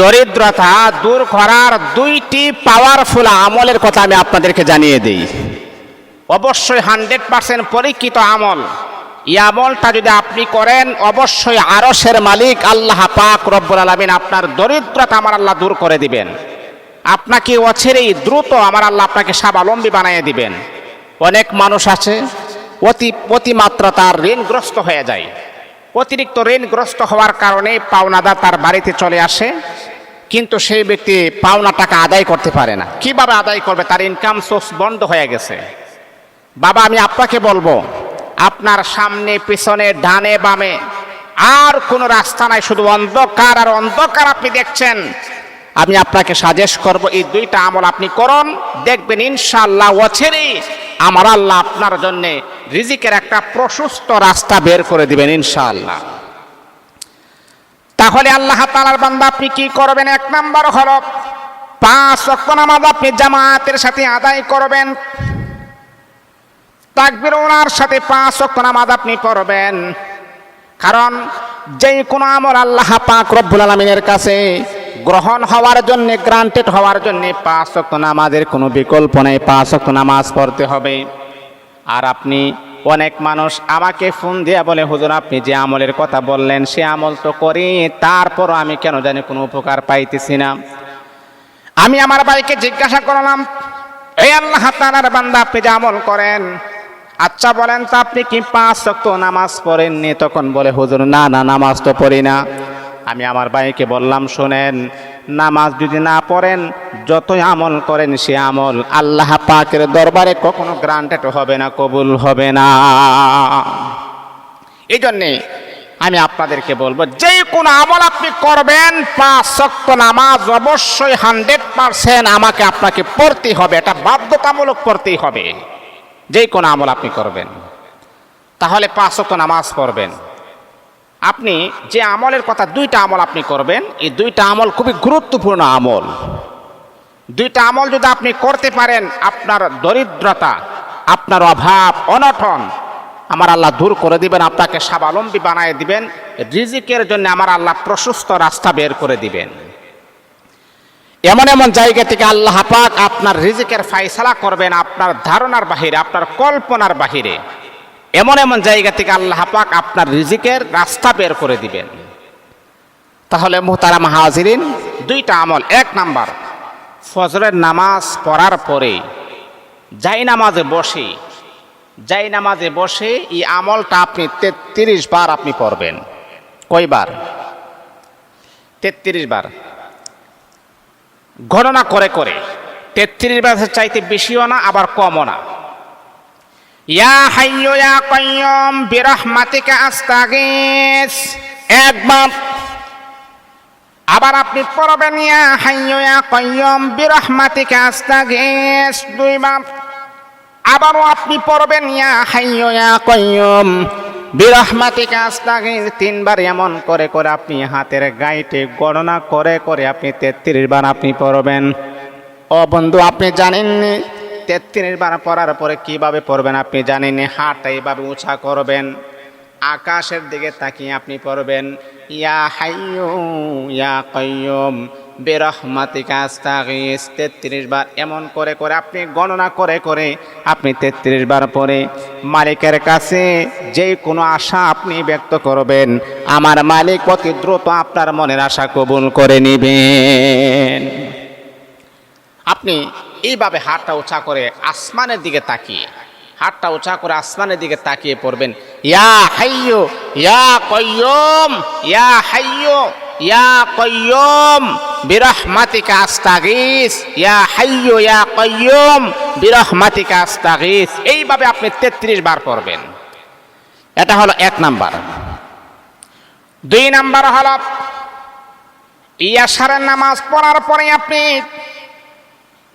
দরিদ্রতা দূর করার দুইটি পাওয়ারফুল আমলের কথা আমি আপনাদেরকে জানিয়ে দিই। অবশ্যই হান্ড্রেড পার্সেন্ট পরীক্ষিত আমল। এই আমলটা যদি আপনি করেন, অবশ্যই আরসের মালিক আল্লাহ পাক রব্বুল আলমিন আপনার দরিদ্রতা আমার আল্লাহ দূর করে দিবেন। আপনাকে অছেরেই দ্রুত আমার আল্লাহ আপনাকে স্বাবলম্বী বানিয়ে দিবেন। অনেক মানুষ আছে, অতি অতিমাত্রা তার ঋণগ্রস্ত হয়ে যায়। অতিরিক্ত ঋণগ্রস্ত হওয়ার কারণে পাওনাদার তার বাড়িতে চলে আসে, কিন্তু সেই ব্যক্তি পাওনা টাকা আদায় করতে পারে না। কীভাবে আদায় করবে? তার ইনকাম সোর্স বন্ধ হয়ে গেছে। বাবা, আমি আপনাকে বলব, আপনার সামনে, পিছনে, ডানে, বামে আর কোনো রাস্তা নাই, শুধু অন্ধকার, আর অন্ধকার আপনি দেখছেন। আমি আপনাকে সাজেস্ট করব, এই দুইটা আমল আপনি করুন, দেখবেন ইনশাআল্লাহ অছেরেই আমার আল্লাহ আপনার জন্যে রিজিকের একটা প্রশস্ত রাস্তা বের করে দিবেন, ইনশাআল্লাহ। তাহলে আল্লাহ তালার বান্দা আপনি কি করবেন? এক নাম্বার হল পাঁচ ওয়াক্ত নামাজ আপনি জামাতের সাথে আদায় করবেন। তাকবির ওনার সাথে পাঁচ ওয়াক্ত নামাজ আপনি পড়বেন। কারণ যে কোনো আমল আল্লাহ পাক রব্বুল আলমিনের কাছে গ্রহণ হওয়ার জন্য গ্রান্টেড হওয়ার জন্য পাঁচ শক্ত নামাজের কোনো বিকল্প নেই। পাঁচ শক্ত নামাজ পড়তে হবে। আর আপনি অনেক মানুষ আমাকে ফোন দিয়ে বলে, হুজুর, আপনি যে আমলের কথা বললেন, সে আমল তো করি, তারপরও আমি কেন জানি কোনো উপকার পাইতেছি না। আমি আমার ভাইকে জিজ্ঞাসা করলাম এই আল্লাহ তালার বান্দা, আপনি যে আমল করেন? আচ্ছা বলেন তো, আপনি কি পাঁচ শক্ত নামাজ পড়েননি? তখন বলে, হুজুর, না না, নামাজ তো পড়ি না। আমি আমার ভাইকে বললাম, শোনেন, নামাজ যদি না পড়েন, যতই আমল করেন সে আমল আল্লাহ পাকের দরবারে কখনো গ্রান্টেড হবে না, কবুল হবে না। এই জন্যে আমি আপনাদেরকে বলব, যে কোনো আমল আপনি করবেন, পাঁচ শক্ত নামাজ অবশ্যই হান্ড্রেড পারসেন্ট আমাকে আপনাকে পড়তেই হবে, এটা বাধ্যতামূলক পড়তেই হবে। যে কোনো আমল আপনি করবেন। তাহলে পাঁচ শক্ত নামাজ পড়বেন। আপনি যে আমলের কথা দুইটা আমল আপনি করবেন, এই দুইটা আমল খুবই গুরুত্বপূর্ণ আমল। দুইটা আমল যদি আপনি করতে পারেন, আপনার দরিদ্রতা, আপনার অভাব, অনটন আমার আল্লাহ দূর করে দিবেন, আপনাকে স্বাবলম্বী বানিয়ে দিবেন, রিজিকের জন্য আমার আল্লাহ প্রশস্ত রাস্তা বের করে দিবেন। এমন এমন জায়গা থেকে আল্লাহ পাক আপনার রিজিকের ফাইসলা করবেন, আপনার ধারণার বাহিরে, আপনার কল্পনার বাহিরে। এমন এমন জায়গা থেকে আল্লাহ পাক আপনার রিজিকের রাস্তা বের করে দিবেন। তাহলে মোহতারা মাহাজিরিন দুইটা আমল। এক নাম্বার, ফজরের নামাজ পড়ার পরে যাই নামাজে বসে, যাই নামাজে বসে এই আমলটা আপনি তেত্রিশ বার আপনি পড়বেন। কয়বার? তেত্রিশ বার। গণনা করে করে। তেত্রিশ বার চাইতে বেশিও না, আবার কমও না। ইয়া হাইয়ু ইয়া কাইয়ুম বিরহমাতিকা আস্তাগিস। একবার আবার আপনি পড়বেন, ইয়া হাইয়ু ইয়া কাইয়ুম বিরহমাতিকা আস্তাগিস। দুইবার আবারও আপনি পড়বেন, ইয়া হাইয়ু ইয়া কাইয়ুম বিরহমাতিকা আস্তাগিস। তিনবার এমন করে করে আপনি হাতের গাইটে গণনা করে করে আপনি তেত্রিশ বার আপনি পড়বেন। ও বন্ধু, আপনি জানেননি তেত্রিশ বার পড়ার পরে কীভাবে পড়বেন আপনি জানেননি হাতটা এইভাবে উঁচা করবেন, আকাশের দিকে তাকিয়ে আপনি পড়বেন, ইয়া হাইয়ু, ইয়া কাইয়ুম, বেরহমাতিকা আস্তাগিস, তেত্রিশ বার এমন করে করে আপনি গণনা করে করে আপনি তেত্রিশ বার পরে মালিকের কাছে যে কোনো আশা আপনি ব্যক্ত করবেন, আমার মালিক অতি দ্রুত আপনার মনের আশা কবুল করে নেবেন। আপনি এইভাবে হাতটা উঁচা করে আসমানের দিকে তাকিয়ে, হাতটা উঁচা করে আসমানের দিকে তাকিয়ে পড়বেন, ইয়া হাইয়ো ইয়া কয়্যম ইয়া হাইয়ো ইয়া কয়্যম বিরহমাতিকা আস্তাগিস, ইয়া হাইয়ো ইয়া কয়্যম বিরহমাতিকা আস্তাগিস। এইভাবে আপনি তেত্রিশ বার পড়বেন। এটা হলো এক নাম্বার। দুই নাম্বার হলো ইয়াসারের নামাজ পড়ার পরে আপনি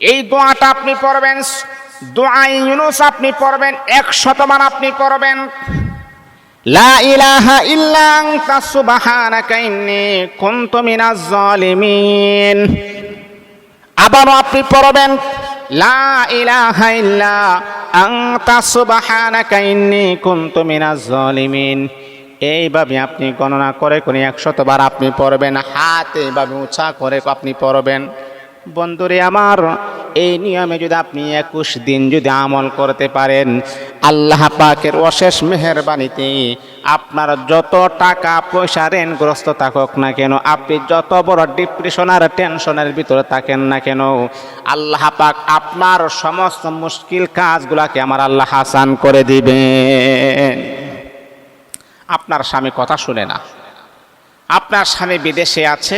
এই দোয়াটা আপনি পড়বেন দোয়াই ইউনুস আপনি পড়বেন এক শতমান আপনি পড়বেন। লা ইলাহা ইল্লা আনতা সুবহানাকা ইন্নী কুনতু মিনাজ জালিমিন আবারও আপনি পড়বেন, লা ইলাহা ইল্লা আনতা সুবহানাকা ইন্নী কুনতু মিনাজ জালিমিন এইভাবে আপনি গণনা করে করে একশতবার আপনি পড়বেন, হাত এইভাবে উঁচা করে আপনি পড়বেন। বন্ধুরে আমার, এই নিয়মে যদি আপনি একুশ দিন যদি আমল করতে পারেন, আল্লাহ পাকের অশেষ মেহরবানিতে আপনার যত টাকা পয়সা ঋণগ্রস্ত থাকুক না কেন, আপনি যত বড় ডিপ্রেশন আর টেনশনের ভিতরে থাকেন না কেন, আল্লাহ পাক আপনার সমস্ত মুশকিল কাজগুলাকে আমার আল্লাহ হাসান করে দিবেন। আপনার স্বামী কথা শুনে না। আপনার স্বামী বিদেশে আছে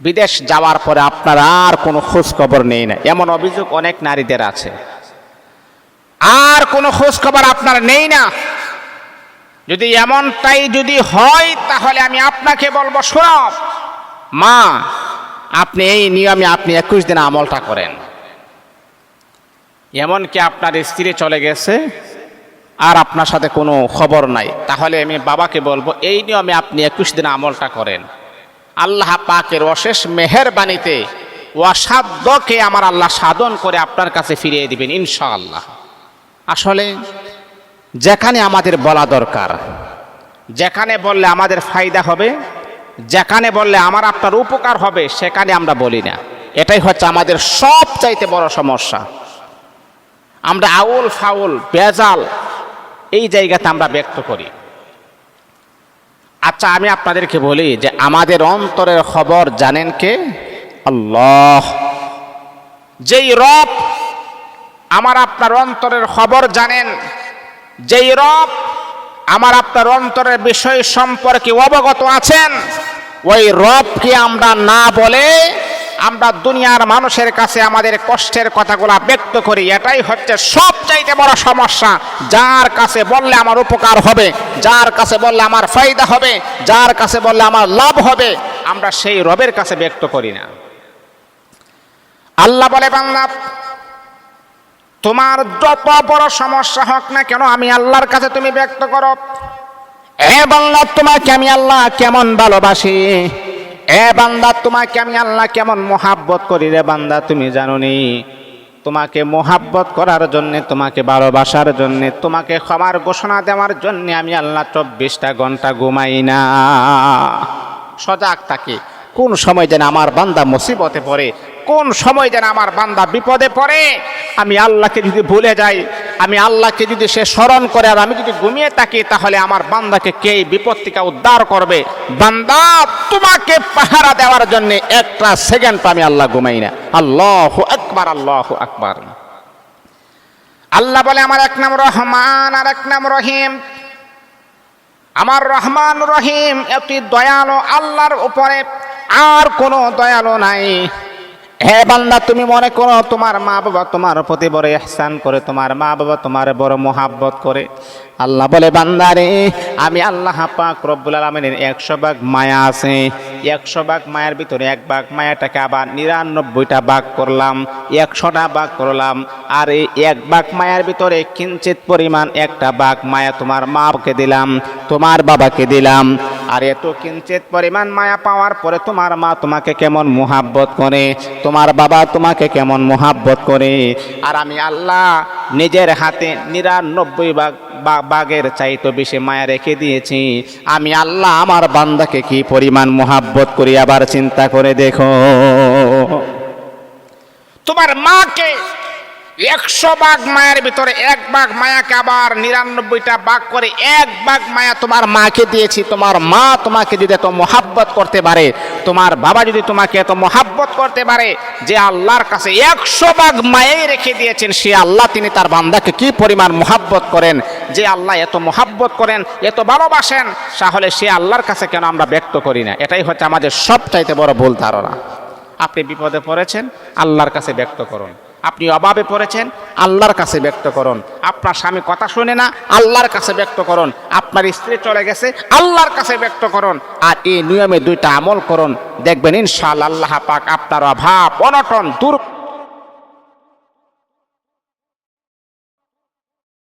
বিদেশ যাওয়ার পরে আপনার আর কোনো খোঁজ খবর নেই না। এমন অভিযোগ অনেক নারীদের আছে। আর কোনো খোঁজ খবর আপনার নেই না। যদি এমনটাই যদি হয়, তাহলে আমি আপনাকে বলব সব মা, আপনি এই নিয়মে আপনি একুশ দিন আমলটা করেন। এমনকি আপনার স্ত্রী চলে গেছে, আর আপনার সাথে কোনো খবর নাই। তাহলে আমি বাবাকে বলব, এই নিয়মে আপনি একুশ দিন আমলটা করেন। আল্লাহ পাকের অশেষ মেহেরবানিতে অসাধ্যকে আমার আল্লাহ সাধন করে আপনার কাছে ফিরিয়ে দিবেন, ইনশাআল্লাহ। আসলে যেখানে আমাদের বলা দরকার, যেখানে বললে আমাদের ফায়দা হবে, যেখানে বললে আমার আপনার উপকার হবে, সেখানে আমরা বলি না। এটাই হচ্ছে আমাদের সব চাইতে বড় সমস্যা। আমরা আউল ফাউল, বেজাল, এই জায়গাতে আমরা ব্যক্ত করি। আচ্ছা আমি আপনাদেরকে বলি যে আমাদের অন্তরের খবর জানেন কে? আল্লাহ। যেই রব আমার আপনার অন্তরের খবর জানেন, যেই রব আমার আপনার অন্তরের বিষয় সম্পর্কে অবগত আছেন, ওই রবকে আমরা না বলে আমরা দুনিয়ার মানুষের কাছে আমাদের কষ্টের কথাগুলা ব্যক্ত করি। এটাই হচ্ছে সবচাইতে বড় সমস্যা। যার কাছে বললে আমার উপকার হবে, যার কাছে বললে আমার ফায়দা হবে, যার কাছে বললে আমার লাভ হবে, আমরা সেই রবের কাছে ব্যক্ত করি না। আল্লাহ বলে বাংলা তোমার যত বড় সমস্যা হোক না কেন, আমি আল্লাহর কাছে তুমি ব্যক্ত করো। এ বাংলা তোমাকে আমি আল্লাহ কেমন ভালোবাসি? এ বান্দা, তোমাকে আমি আল্লাহ কেমন মোহাব্বত করি রে বান্দা, তুমি জানো নি তোমাকে মহাব্বত করার জন্যে, তোমাকে ভালোবাসার জন্যে, তোমাকে ক্ষমার ঘোষণা দেওয়ার জন্যে আমি আল্লাহ চব্বিশটা ঘণ্টা ঘুমাই না। সজাগ থাকি। কোন সময় যেন আমার বান্দা মুসিবতে পড়ে কোন সময় যেন আমার বান্দা বিপদে পড়ে? আমি আল্লাহকে যদি ভুলে যাই, আমি আল্লাহকে যদি সে স্মরণ করে আর আমি যদি ঘুমিয়ে থাকি, তাহলে আমার বান্দাকে কে বিপদ থেকে উদ্ধার করবে? বান্দা, তোমাকে পাহারা দেওয়ার জন্য একটা সেকেন্ড আমি আল্লাহ ঘুমাই না। আল্লাহ আকবার আল্লাহ আকবার। আল্লাহ বলে, আমার এক নাম রহমান, আর এক নাম রহিম। আমার রহমান রহিম একটি দয়ালু, আল্লাহর উপরে আর কোনো দয়ালু নাই। হে বান্দা, তুমি মনে করো তোমার মা বাবা তোমার প্রতি বড় এহসান করে, তোমার মা বাবা তোমার বড় মোহাব্বত করে। আল্লাহ বলে বান্দারে আমি আল্লাহ পাক রব্বুল আলমিনের একশো ভাগ মায়া আছে। একশো ভাগ মায়ের ভিতরে এক ভাগ মায়াটাকে আবার নিরানব্বইটা ভাগ করলাম, একশোটা ভাগ করলাম। আর এই এক ভাগ মায়ের ভিতরে কিঞ্চিত পরিমাণ একটা ভাগ মায়া তোমার মাকে দিলাম, তোমার বাবাকে দিলাম। আর এত কিঞ্চিত পরিমাণ মায়া পাওয়ার পরে তোমার মা তোমাকে কেমন মোহাব্বত করে, তোমার বাবা তোমাকে কেমন মোহাব্বত করে। আর আমি আল্লাহ নিজের হাতে নিরানব্বই ভাগ বাঘের চাইতে বেশি মায়া রেখে দিয়েছি। আমি আল্লাহ আমার বান্দাকে কি পরিমাণ মোহাব্বত করি আবার চিন্তা করে দেখো। তোমার মাকে একশো বাঘ মায়ের ভিতরে এক বাঘ মায়াকে আবার নিরানব্বইটা বাঘ করে এক বাঘ মায়া তোমার মাকে দিয়েছি, তোমার মা তোমাকে যদি এত মোহাব্বত করতে পারে, তোমার বাবা যদি তোমাকে এত মোহাব্বত করতে পারে, যে আল্লাহর কাছে একশো বাঘ মায়াই রেখে দিয়েছেন, সে আল্লাহ তিনি তার বান্দাকে কি পরিমাণ মোহাব্বত করেন, যে আল্লাহ এত মোহাব্বত করেন, এত ভালোবাসেন, তাহলে সে আল্লাহর কাছে কেন আমরা ব্যক্ত করি না? এটাই হচ্ছে আমাদের সবচাইতে বড় ভুল ধারণা। আপনি বিপদে পড়েছেন, আল্লাহর কাছে ব্যক্ত করুন। আপনি অভাবে পড়েছেন? আল্লাহর কাছে ব্যক্ত করুন। আপনার স্বামী কথা শুনে না, আল্লাহর কাছে ব্যক্ত করুন। আপনার স্ত্রী চলে গেছে, আল্লাহর কাছে ব্যক্ত করুন। আর এই নিয়মে দুইটা আমল করুন। দেখবেন ইনশাল আল্লাহ পাক আপনার অভাব, অনটন দূর